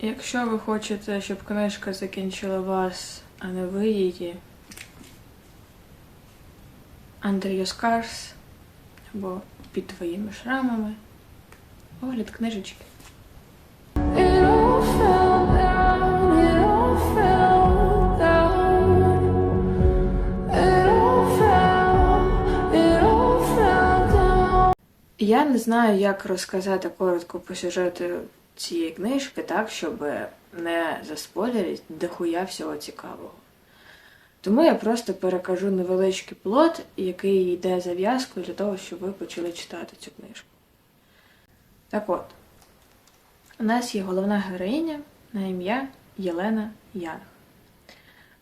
Якщо ви хочете, щоб книжка закінчила вас, а не ви її, Your Scars або під твоїми шрамами, огляд книжечки. Я не знаю, як розказати коротко по сюжету цієї книжки, так, щоб не заспойлерити дохуя всього цікавого. Тому я просто перекажу невеличкий плод, який йде зав'язкою для того, щоб ви почали читати цю книжку. Так от, у нас є головна героїня на ім'я Єлена Янг.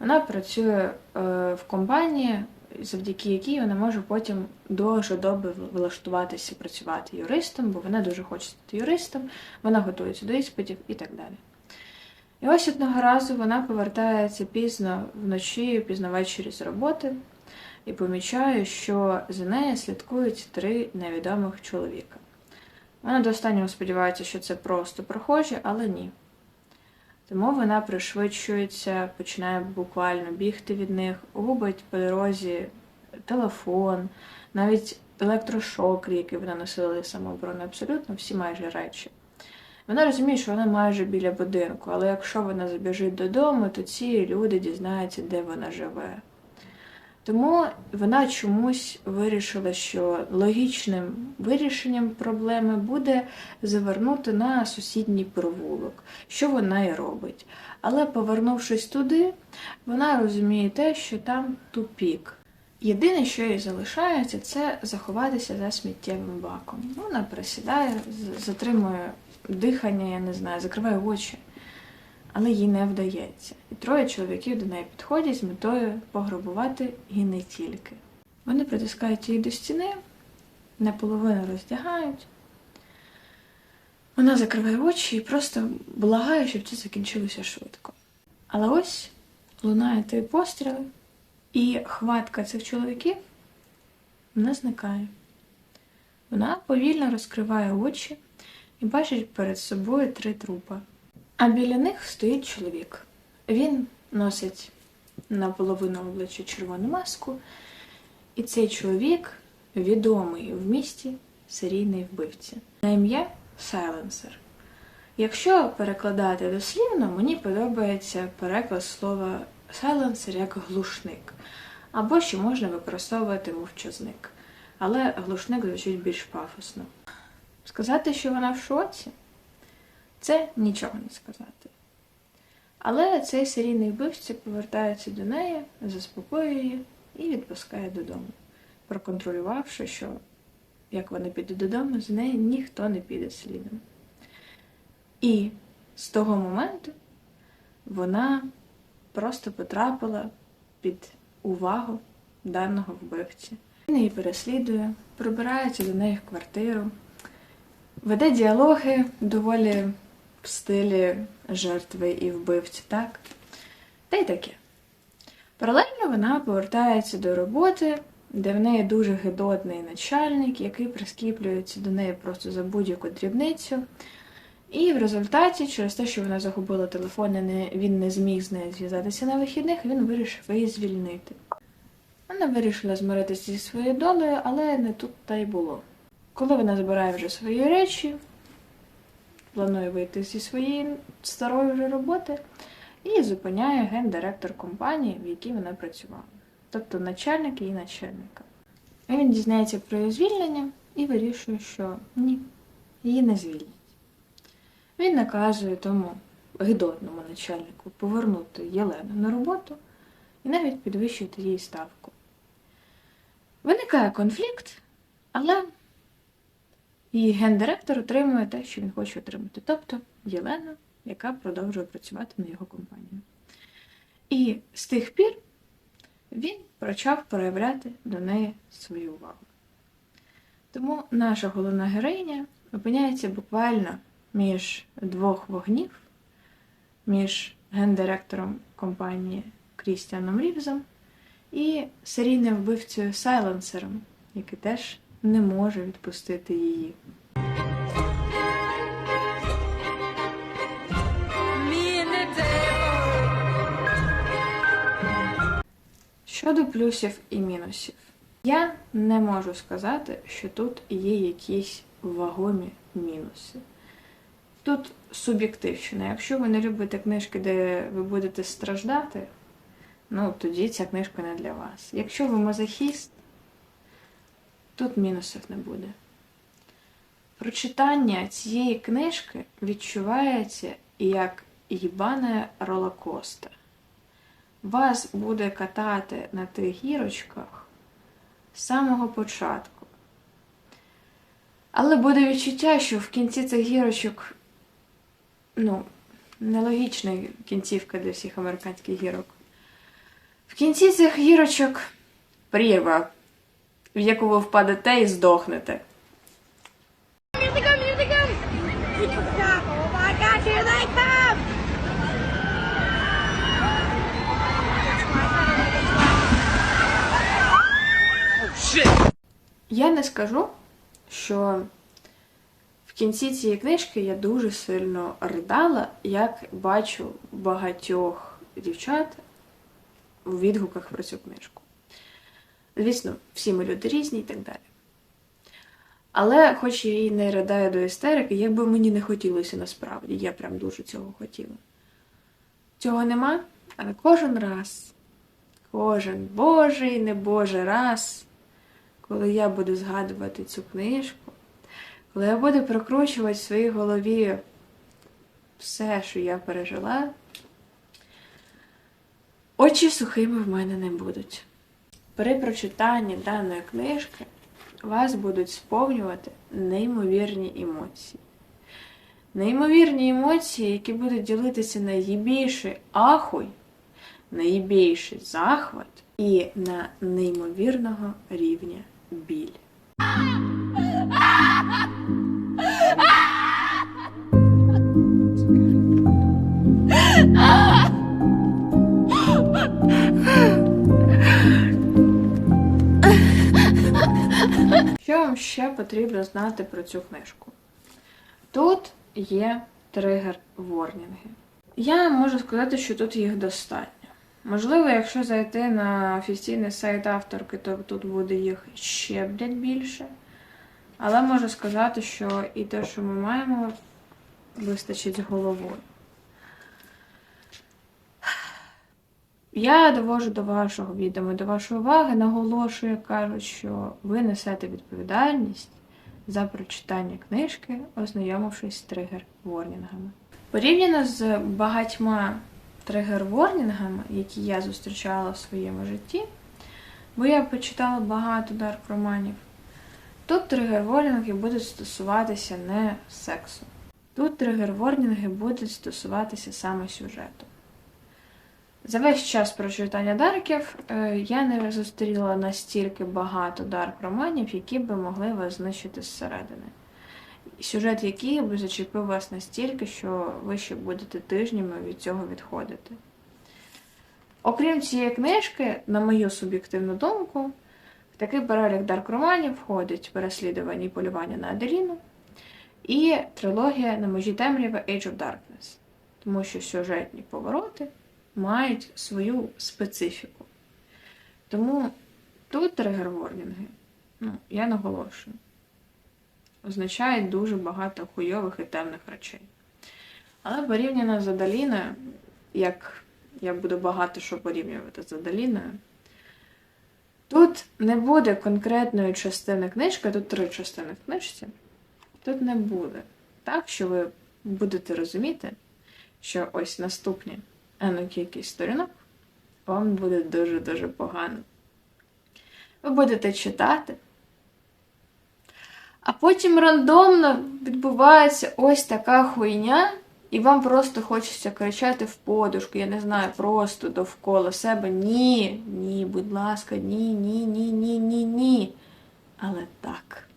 Вона працює е, в компанії, завдяки якій вона може потім дуже добре влаштуватися працювати юристом, бо вона дуже хоче стати юристом, вона готується до іспитів і так далі. І ось одного разу вона повертається пізно вночі, пізно ввечері з роботи і помічає, що за нею слідкують три невідомих чоловіка. Вона до останнього сподівається, що це просто прохожі, але ні. Тому вона пришвидшується, починає буквально бігти від них, губить по дорозі телефон, навіть електрошокер, який вона носила самооборони, абсолютно всі майже речі. Вона розуміє, що вона майже біля будинку, але якщо вона забіжить додому, то ці люди дізнаються, де вона живе. Тому вона чомусь вирішила, що логічним вирішенням проблеми буде завернути на сусідній провулок, що вона і робить. Але повернувшись туди, вона розуміє те, що там тупік. Єдине, що їй залишається, це заховатися за сміттєвим баком. Вона присідає, затримує дихання, я не знаю, закриває очі, але їй не вдається. І троє чоловіків до неї підходять з метою пограбувати і не тільки. Вони притискають її до стіни, наполовину роздягають. Вона закриває очі і просто благає, щоб це закінчилося швидко. Але ось лунає три постріли, і хватка цих чоловіків вона зникає. Вона повільно розкриває очі і бачить перед собою три трупа. А біля них стоїть чоловік. Він носить наполовину обличчя червону маску, і цей чоловік відомий в місті серійний вбивця. На ім'я Сайленсер. Якщо перекладати дослівно, мені подобається переклад слова сайленсер як глушник, або ще можна використовувати мовчазник. Але глушник звучить більш пафосно. Сказати, що вона в шоці, це нічого не сказати. Але цей серійний вбивця повертається до неї, заспокоює і відпускає додому, проконтролювавши, що як вона піде додому, з неї ніхто не піде слідом. І з того моменту вона просто потрапила під увагу даного вбивці. Він її переслідує, пробирається до неї в квартиру, веде діалоги доволі в стилі жертви і вбивці, так? Та й таке. Паралельно вона повертається до роботи, де в неї дуже гидотний начальник, який прискіплюється до неї просто за будь-яку дрібницю. І в результаті, через те, що вона загубила телефон, він не зміг з нею зв'язатися на вихідних, він вирішив її звільнити. Вона вирішила змиритися зі своєю долею, але не тут та й було. Коли вона збирає вже свої речі, планує вийти зі своєї старої вже роботи і зупиняє гендиректор компанії, в якій вона працювала. Тобто начальник її начальника. І він дізнається про її звільнення і вирішує, що ні, її не звільнять. Він наказує тому гидотному начальнику повернути Єлену на роботу і навіть підвищити їй ставку. Виникає конфлікт, але її гендиректор отримує те, що він хоче отримати, тобто Єлену, яка продовжує працювати на його компанію. І з тих пір він почав проявляти до неї свою увагу. Тому наша головна героїня опиняється буквально між двох вогнів, між гендиректором компанії Крістіаном Рівзом і серійним вбивцею Сайленсером, який теж не може відпустити її. Щодо плюсів і мінусів, я не можу сказати, що тут є якісь вагомі мінуси. Тут суб'єктивщина. Якщо ви не любите книжки, де ви будете страждати, ну тоді ця книжка не для вас. Якщо ви мазохіст, тут мінусів не буде. Прочитання цієї книжки відчувається як їбана ролокоста. Вас буде катати на тих гірочках з самого початку. Але буде відчуття, що в кінці цих гірочок, ну, нелогічна кінцівка для всіх американських гірок. В кінці цих гірочок прірва, в яку ви впадете і здохнете. Я не скажу, що в кінці цієї книжки я дуже сильно ридала, як бачу багатьох дівчат у відгуках про цю книжку. Звісно, всі ми люди різні і так далі. Але, хоч я і не ридаю до істерики, як би мені не хотілося насправді, я прям дуже цього хотіла. Цього нема, але кожен раз, кожен божий, не божий раз коли я буду згадувати цю книжку, коли я буду прокручувати в своїй голові все, що я пережила, очі сухими в мене не будуть. При прочитанні даної книжки вас будуть сповнювати неймовірні емоції. Неймовірні емоції, які будуть ділитися на ахуй, на їбійший захват і на неймовірного рівня біль. Що вам ще потрібно знати про цю книжку? Тут є тригер-ворнінги. Я можу сказати, що тут їх достатньо. Можливо, якщо зайти на офіційний сайт авторки, то тут буде їх ще блядь, більше. Але можу сказати, що і те, що ми маємо, вистачить головою. Я довожу до вашого відома, до вашої уваги, наголошую, кажуть, що ви несете відповідальність за прочитання книжки, ознайомившись з тригер-ворнінгами. Порівняно з багатьма тригер-ворнінгами, які я зустрічала в своєму житті, бо я почитала багато дарк-романів, тут тригер-ворнінги будуть стосуватися не сексу. Тут тригер-ворнінги будуть стосуватися саме сюжету. За весь час прочитання дарків е, я не зустріла настільки багато дарк-романів, які би могли вас знищити зсередини. Сюжет який би зачепив вас настільки, що ви ще будете тижнями від цього відходити. Окрім цієї книжки, на мою суб'єктивну думку, в такий перелік дарк-романів входить переслідування і полювання на Аделіну і трилогія на межі темряви Age of Darkness, тому що сюжетні повороти мають свою специфіку. Тому тут тригер-ворнінги, ну, я наголошую, означають дуже багато хуйових і темних речей. Але порівняно з Адаліною, як я буду багато що порівнювати з Адаліною, тут не буде конкретної частини книжки, тут три частини в книжці. Тут не буде. Так, що ви будете розуміти, що ось наступні ану кількість сторінок вам буде дуже-дуже погано. Ви будете читати, а потім рандомно відбувається ось така хуйня, і вам просто хочеться кричати в подушку, я не знаю, просто довкола себе. Ні, ні, будь ласка, ні, ні, ні, ні, ні, ні. Але так.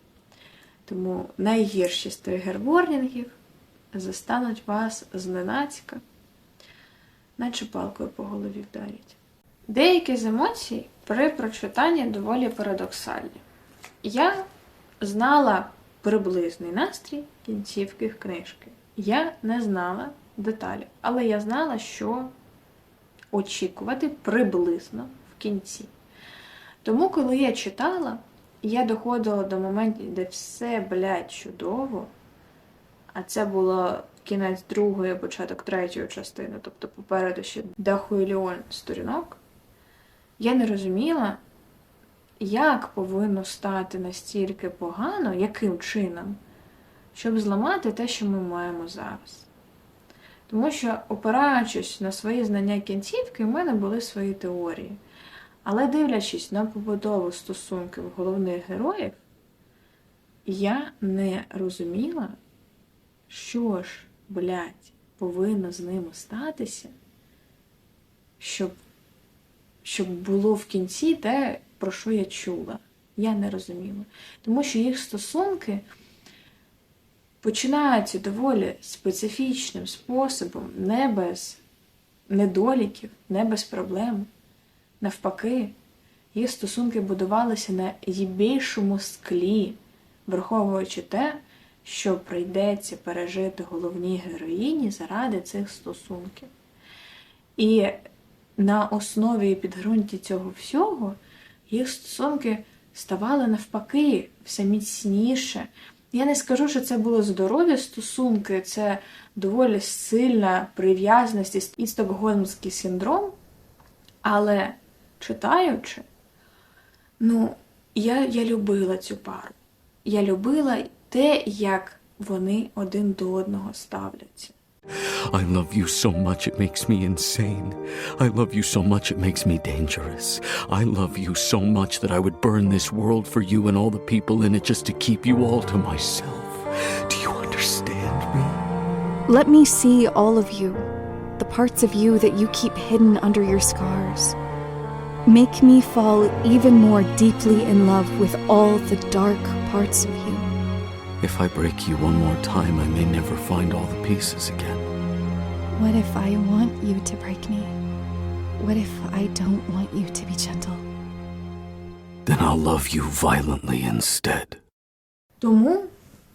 Тому найгірші з тригер-ворнінгів застануть вас зненацька, наче палкою по голові вдарять. Деякі з емоцій при прочитанні доволі парадоксальні. Я знала приблизний настрій кінцівки книжки. Я не знала деталі, але я знала, що очікувати приблизно в кінці. Тому, коли я читала, я доходила до моментів, де все, блядь, чудово. А це було кінець другої, початок третьої частини, тобто попереду ще дохуйліон сторінок. Я не розуміла, як повинно стати настільки погано, яким чином, щоб зламати те, що ми маємо зараз. Тому що, опираючись на свої знання кінцівки, в мене були свої теорії. Але дивлячись на побудову стосунків головних героїв, я не розуміла, що ж, блядь, повинно з ними статися, щоб, щоб було в кінці те, про що я чула. Я не розуміла. Тому що їх стосунки починаються доволі специфічним способом, не без недоліків, не без проблем. Навпаки, їх стосунки будувалися на їбейшому склі, враховуючи те, що прийдеться пережити головній героїні заради цих стосунків. І на основі і підґрунті цього всього їх стосунки ставали навпаки все міцніше. Я не скажу, що це були здорові стосунки, це доволі сильна прив'язаність і стокгольмський синдром. Але читаючи, ну, я, я любила цю пару. Я любила те, як вони один до одного ставляться. I love you so much it makes me insane. I love you so much it makes me dangerous. I love you so much that I would burn this world for you and all the people in it just to keep you all to myself. Do you understand me? Let me see all of you, the parts of you that you keep hidden under your scars. Make me fall even more deeply in love with all the dark parts of you. If I break you one more time, I may never find all the pieces again. What if I want you to break me? What if I don't want you to be gentle? Then I'll love you violently instead. Тому,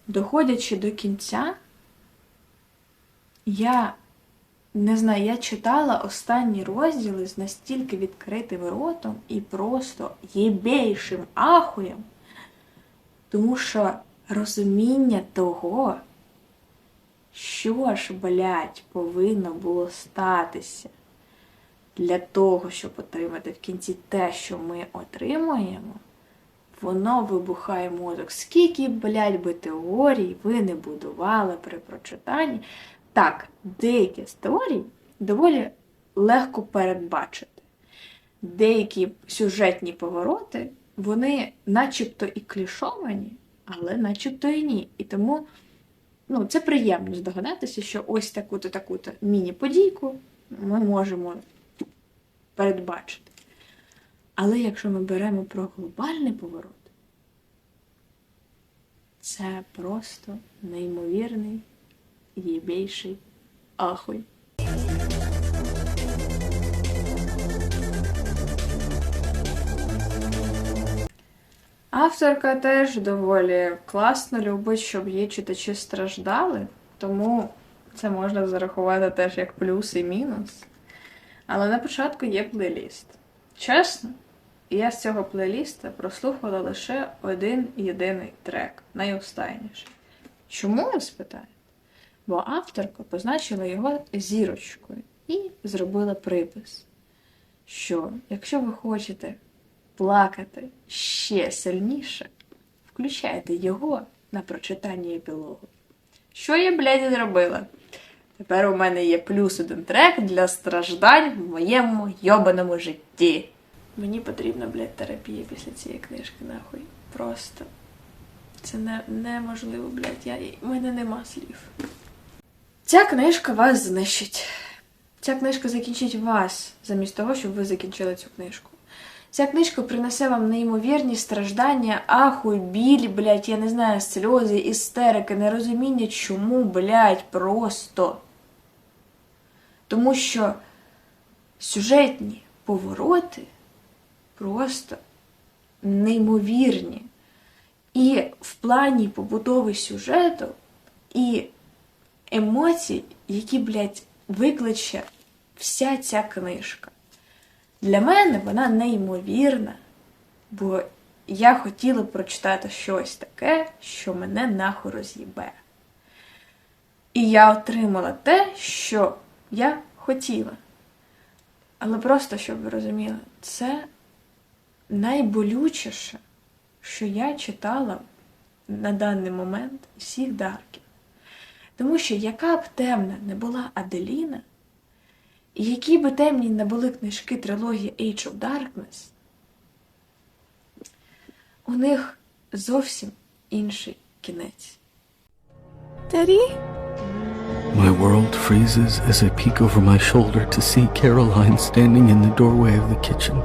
доходячи до кінця, я не знаю, я читала останні розділи з настільки відкритим ротом і просто єбейшим ахуєм, тому що розуміння того, що ж, блядь, повинно було статися для того, щоб отримати в кінці те, що ми отримуємо, воно вибухає мозок. Скільки, блядь, би теорій ви не будували при прочитанні. Так, деякі з теорій доволі легко передбачити. Деякі сюжетні повороти, вони начебто і клішовані, але начебто і ні. І тому ну, це приємно здогадатися, що ось таку-то таку-то міні-подійку ми можемо передбачити. Але якщо ми беремо про глобальний поворот, це просто неймовірний, єбейший ахуй. Авторка теж доволі класно любить, щоб її читачі страждали, тому це можна зарахувати теж як плюс і мінус. Але на початку є плейліст. Чесно, я з цього плейліста прослухала лише один єдиний трек, найостанніший. Чому ви спитаєте? Бо авторка позначила його зірочкою і зробила припис, що якщо ви хочете плакати ще сильніше, включайте його на прочитання епілогу. Що я, блядь, зробила? Тепер у мене є плюс один трек для страждань в моєму йобаному житті. Мені потрібна, блядь, терапія після цієї книжки, нахуй. Просто. Це не, неможливо, блядь. Я, у мене нема слів. Ця книжка вас знищить. Ця книжка закінчить вас, замість того, щоб ви закінчили цю книжку. Ця книжка принесе вам неймовірні страждання, ахуй, біль, блядь, я не знаю, сльози, істерики, нерозуміння, чому, блядь, просто. Тому що сюжетні повороти просто неймовірні. І в плані побудови сюжету, і емоцій, які, блядь, викличе вся ця книжка. Для мене вона неймовірна, Бо я хотіла прочитати щось таке, що мене нахуй роз'їбе. І я отримала те, що я хотіла. Але просто, щоб ви розуміли, це найболючіше, що я читала на даний момент всіх дарків. Тому що яка б темна не була Аделіна, які би темні не були книжки трилогії Age of Darkness, у них зовсім інший кінець. Daddy? My world freezes as I peek over my shoulder to see Caroline standing in the doorway of the kitchen.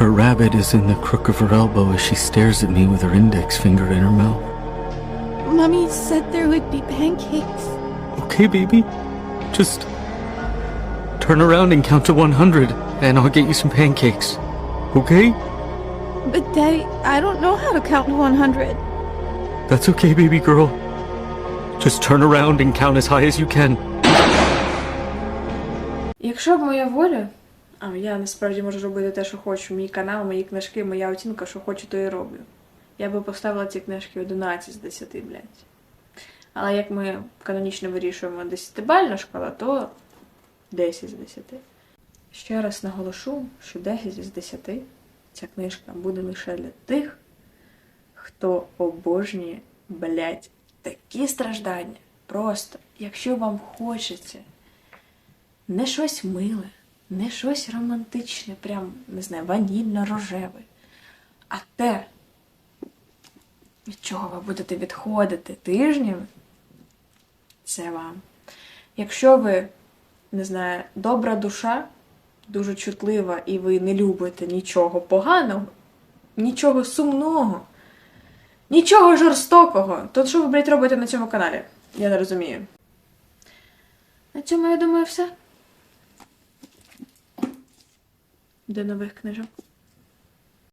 Her rabbit is in the crook of her elbow as she stares at me with her index finger in her mouth. Mummy said there would be pancakes. Okay, baby. Just turn around and count to 100, and I'll get you some pancakes. Okay? But Daddy, I don't know how to count to 100. That's okay, baby girl. Just turn around and count as high as you can. Якщо б моя воля, а я насправді можу робити те, що хочу, мій канал, мої книжки, моя оцінка, що хочу, то і роблю. Я би поставила ці книжки 11 з 10, блядь. Але як ми канонічно вирішуємо 10-бальна шкала, то 10 з 10. Ще раз наголошу, що 10 з 10 ця книжка буде лише для тих, хто обожнює, блядь, такі страждання. Просто, якщо вам хочеться не щось миле, не щось романтичне, прям, не знаю, ванільно-рожеве, а те, від чого ви будете відходити тижнями, це вам. Якщо ви, не знаю, добра душа, дуже чутлива, і ви не любите нічого поганого, нічого сумного, нічого жорстокого, то що ви, блядь, робите на цьому каналі? Я не розумію. На цьому, я думаю, все. До нових книжок.